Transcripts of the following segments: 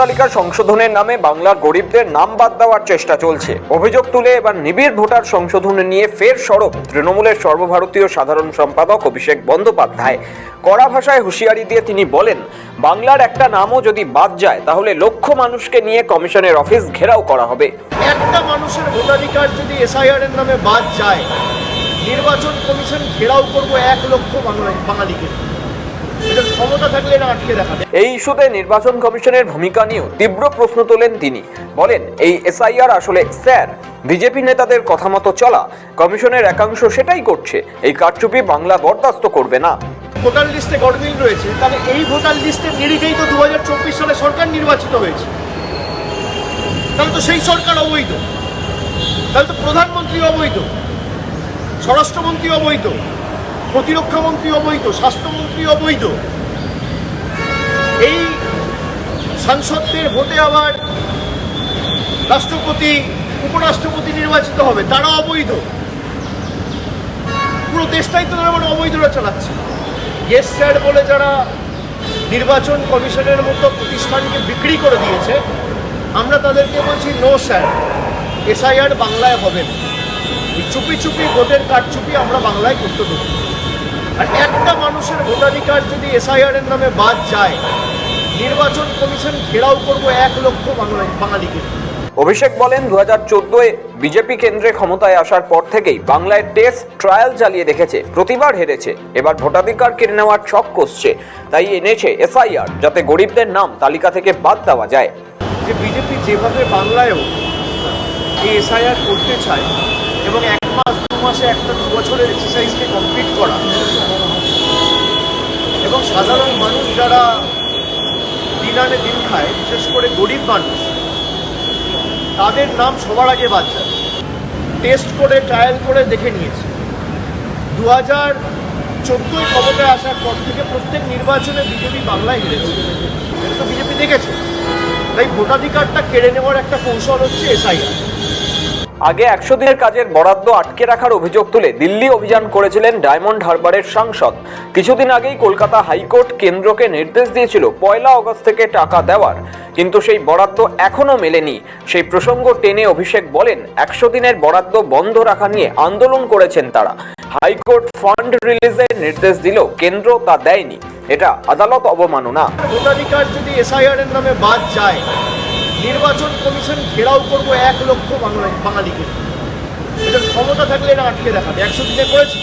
তালিকা সংশোধনের নামে বাংলার গরিবদের নাম বাদ দেওয়ার চেষ্টা চলছে। অভিযোগ তুলে এবার নিবিড় ভোটার সংশোধনে নিয়ে ফের সরব তৃণমূলের সর্বভারতীয় সাধারণ সম্পাদক অভিষেক বন্দ্যোপাধ্যায়। কড়া ভাষায় হুঁশিয়ারি দিয়ে তিনি বলেন, বাংলার একটা নামও যদি বাদ যায়, তাহলে লক্ষ মানুষকে নিয়ে কমিশনের অফিস ঘেরাও করা হবে। একটা মানুষের ভোটাধিকার যদি এসআইআর এর নামে বাদ যায়, নির্বাচন কমিশন ঘেরাও করব এক লক্ষ বাঙালিকে। এই ইস্যুতে নির্বাচন কমিশনের ভূমিকা নিয়েও তীব্র প্রশ্ন তোলেন তিনি। বলেন এই এসআইআর আসলে স্যার বিজেপি নেতাদের কথা মতো চলা কমিশনের একাংশ সেটাই করছে। এই কারচুপি বাংলা বরদাস্ত করবে না। ভোটার লিস্টে গড়মিল রয়েছে তাহলে এই ভোটার লিস্টের নিরিখেই তো দুহাজার চব্বিশ সালে সরকার নির্বাচিত হয়েছে। তাহলে তো সেই সরকার অবৈধ। তাহলে তো প্রধানমন্ত্রী অবৈধ। স্বরাষ্ট্রমন্ত্রী অবৈধ। প্রতিরক্ষা মন্ত্রী অবৈধ, স্বাস্থ্যমন্ত্রী অবৈধ। এই সাংসদদের ভোটে আবার রাষ্ট্রপতি, উপরাষ্ট্রপতি নির্বাচিত হবে, তারা অবৈধ। পুরো দেশটাই তো তারা মানে অবৈধরা চালাচ্ছে। ইয়েস স্যার বলে যারা নির্বাচন কমিশনের মতো প্রতিষ্ঠানকে বিক্রি করে দিয়েছে, আমরা তাদেরকে বলছি নো স্যার এসআইআর বাংলায় হবে চুপি চুপি ভোটের কারচুপি আমরা বাংলায় করতে দেবো। আর একটা মানুষের ভোটাধিকার যদি এসআইআর এর নামে বাদ যায় নির্বাচন কমিশন ঘেরাও করব এক লক্ষ বাঙালিকে। অভিষেক বলেন দু হাজার চোদ্দোয় বিজেপি কেন্দ্রে ক্ষমতায় আসার পর থেকেই বাংলায় টেস্ট ট্রায়াল চালিয়ে দেখেছে প্রতিবার হেরেছে। এবার ভোটাধিকার কেড়ে নেওয়ার ছক কষছে তাই এনেছে এসআইআর যাতে গরিবদের নাম তালিকা থেকে বাদ দেওয়া যায়। যে বিজেপি যেভাবে বাংলায়ও এই এসআইআর করতে চায় এবং এক মাস একটা দু বছরের এক্সারসাইজকে কমপ্লিট করা। এবং সাধারণ মানুষ যারা দিন আনে দিন খায়, বিশেষ করে গরিব মানুষ, তাদের নাম সবার আগে বাদ যায়। টেস্ট করে ট্রায়াল করে দেখে নিয়েছে। দু হাজার চোদ্দোই ক্ষমতায় আসার পর থেকে প্রত্যেক নির্বাচনে বিজেপি বাংলায় হেরেছে। এটা তো বিজেপি দেখেছে। তাই ভোটাধিকারটা কেড়ে নেওয়ার একটা কৌশল হচ্ছে এসআইআর আগে একশো দিনের কাজের বরাদ্দ আটকে রাখার অভিযোগ তুলে দিল্লি অভিযান করেছিলেন ডায়মন্ড হারবারের সাংসদ। কিছুদিন আগেই কলকাতা হাইকোর্ট কেন্দ্রকে নির্দেশ দিয়েছিল পয়লা অগস্ট থেকে টাকা দেওয়ার। কিন্তু সেই বরাদ্দ এখনও মেলেনি। সেই প্রসঙ্গ টেনে অভিষেক বলেন, একশো দিনের বরাদ্দ বন্ধ রাখা নিয়ে আন্দোলন করেছেন তারা। হাইকোর্ট ফান্ড রিলিজের নির্দেশ দিলেও কেন্দ্র তা দেয়নি। এটা আদালত অবমাননা। ভোটাধিকার যদি এসআইআর এর নামে বাদ যায় নির্বাচন কমিশন ঘেরাও করব এক লক্ষ বাংলা বাঙালিকে। এটার ক্ষমতা থাকলে এটা আটকে দেখাবে। একশো দিনে করেছে।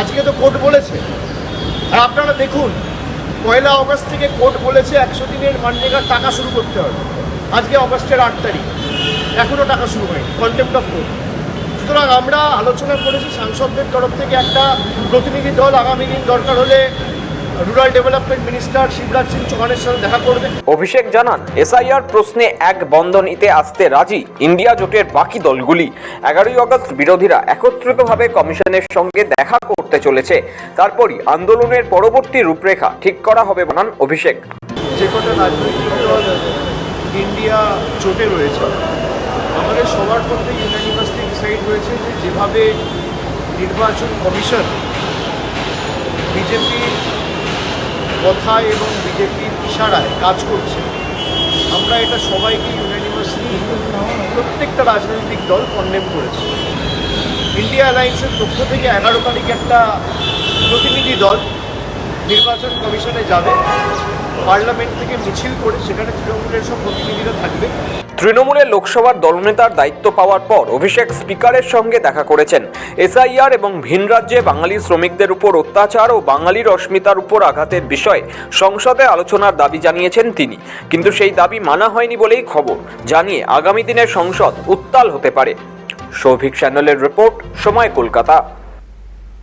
আজকে তো কোর্ট বলেছে। আর আপনারা দেখুন, পয়লা অগস্ট থেকে কোর্ট বলেছে একশো দিনের মানরেগার টাকা শুরু করতে হবে। আজকে অগস্টের আট তারিখ। এখনও টাকা শুরু হয়নি। কন্টেম্প অফ কোর্ট সুতরাং আমরা আলোচনা করেছি সাংসদদের তরফ থেকে একটা প্রতিনিধি দল আগামী দিন দরকার হলে rural development minister Shivraj Singh চৌহানের সাথে দেখা করবে। অভিষেক জানান এসআইআর প্রশ্নে এক বন্ধনীতে আসতে রাজি ইন্ডিয়া জোটের বাকি দলগুলি। এগারোই আগস্ট বিরোধীরা একত্রিতভাবে কমিশনের সঙ্গে দেখা করতে চলেছে। তারপরই আন্দোলনের পরবর্তী রূপরেখা ঠিক করা হবে বানান অভিষেক। যে কটা রাজনৈতিক দল ইন্ডিয়া জোটে রয়েছে আমাদের সবার মধ্যে ইউনানিমাসলি ডিসাইড হয়েছে যে যেভাবে নির্বাচন কমিশন বিজেপির কথায় এবং বিজেপির ইশারায় কাজ করছে। আমরা এটা সবাইকে ইউনানিমাসলি প্রত্যেকটা রাজনৈতিক দল কন্ডেম করেছে। ইন্ডিয়া অ্যালায়েন্সের পক্ষ থেকে এগারো তারিখ একটা প্রতিনিধি দল নির্বাচন কমিশনে যাবে। পার্লামেন্ট থেকে মিছিল করে সেখানে তৃণমূলের সব প্রতিনিধিরা থাকবে। তৃণমূলের লোকসভার দলনেতার দায়িত্ব পাওয়ার পর অভিষেক স্পিকারের সঙ্গে দেখা করেছেন। এসআইআর এবং ভিন রাজ্যে বাঙালি শ্রমিকদের উপর অত্যাচার ও বাঙালির অস্মিতার উপর আঘাতের বিষয়ে সংসদে আলোচনার দাবি জানিয়েছেন তিনি। কিন্তু সেই দাবি মানা হয়নি বলেই খবর। জানিয়ে আগামী দিনের সংসদ উত্তাল হতে পারে। সৌভিক স্যান্ডেলের রিপোর্ট, সময় কলকাতা।